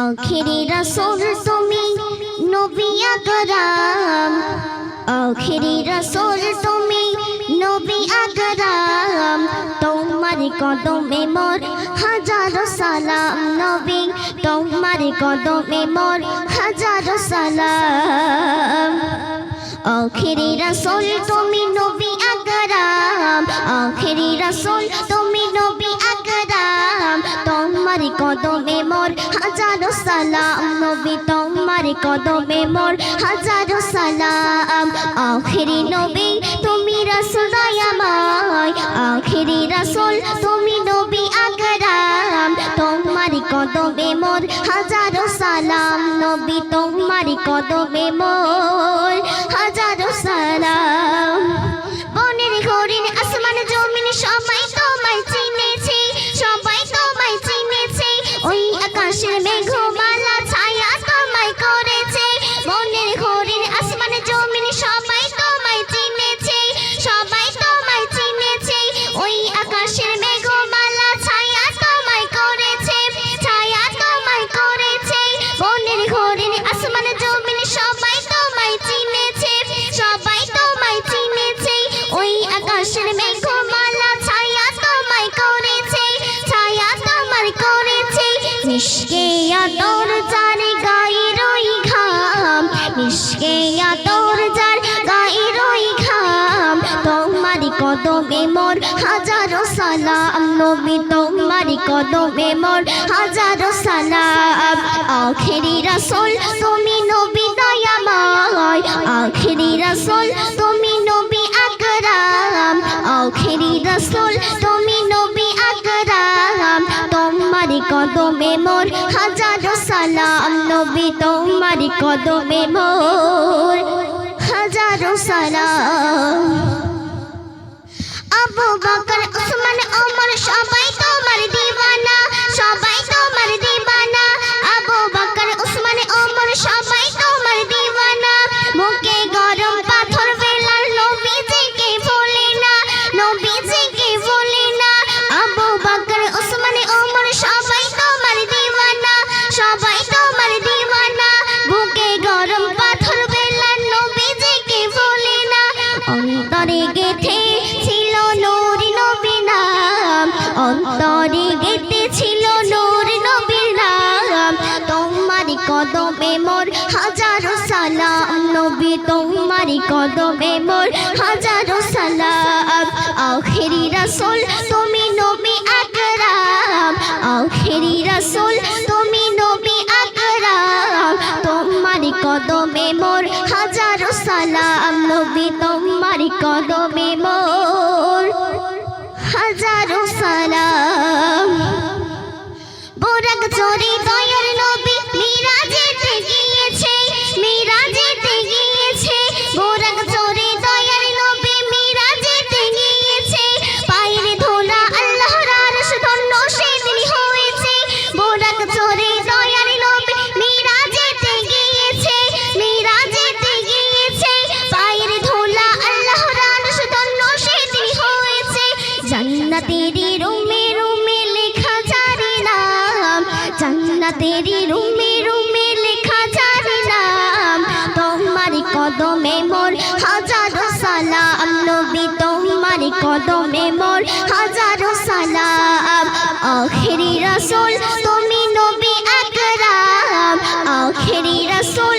আখেরি রসুল তুমি নবী আকরাম আখেরি রসুল তুমি নবী আকরাম তোমার কদমে মোর হাজারো সালাম নবী। তোমার কদমে মোর হাজারো সালাম। আখেরি রসুল তুমি নবী আকরাম আখেরি রসুল কদমে মোর হাজারো সালাম। আখেরি নবী, তুমি রসুল দয়াময়। আখেরি রসুল, তুমি নবী আকরাম। তোমার কদমে মোর হাজারো সালাম। নবী, তোমার কদমে মোর হাজারো সালাম। কদমে মোর, হাজারো সালাম। নবী তোমার কদমে মোর, হাজারো সালাম। আখেরি রাসূল, তুমি নবী দয়াময়। আখেরি রাসূল, তুমি নবী আকরাম। আখেরি রাসূল, তুমি নবী আকরাম। তোমার কদমে মোর, হাজারো সালাম। নবী তোমার কদমে মোর, হাজারো সালাম। আবু বকর উসমান ওমর কদমে মোর হাজারো সালাম। নবী তোমার কদমে মোর হাজারো সালাম। আখেরি রাসূল জান্নাতেরি রুমে রুমে লেখা যারে নাম। জান্নাতেরি রুমে রুমে লেখা যারে নাম। তোমার কদমে মোর হাজারো সালাম। নবী, তোমার কদমে মোর হাজারো সালাম। আখেরি রাসূল, তুমি নবী আকরাম আখেরি রাসূল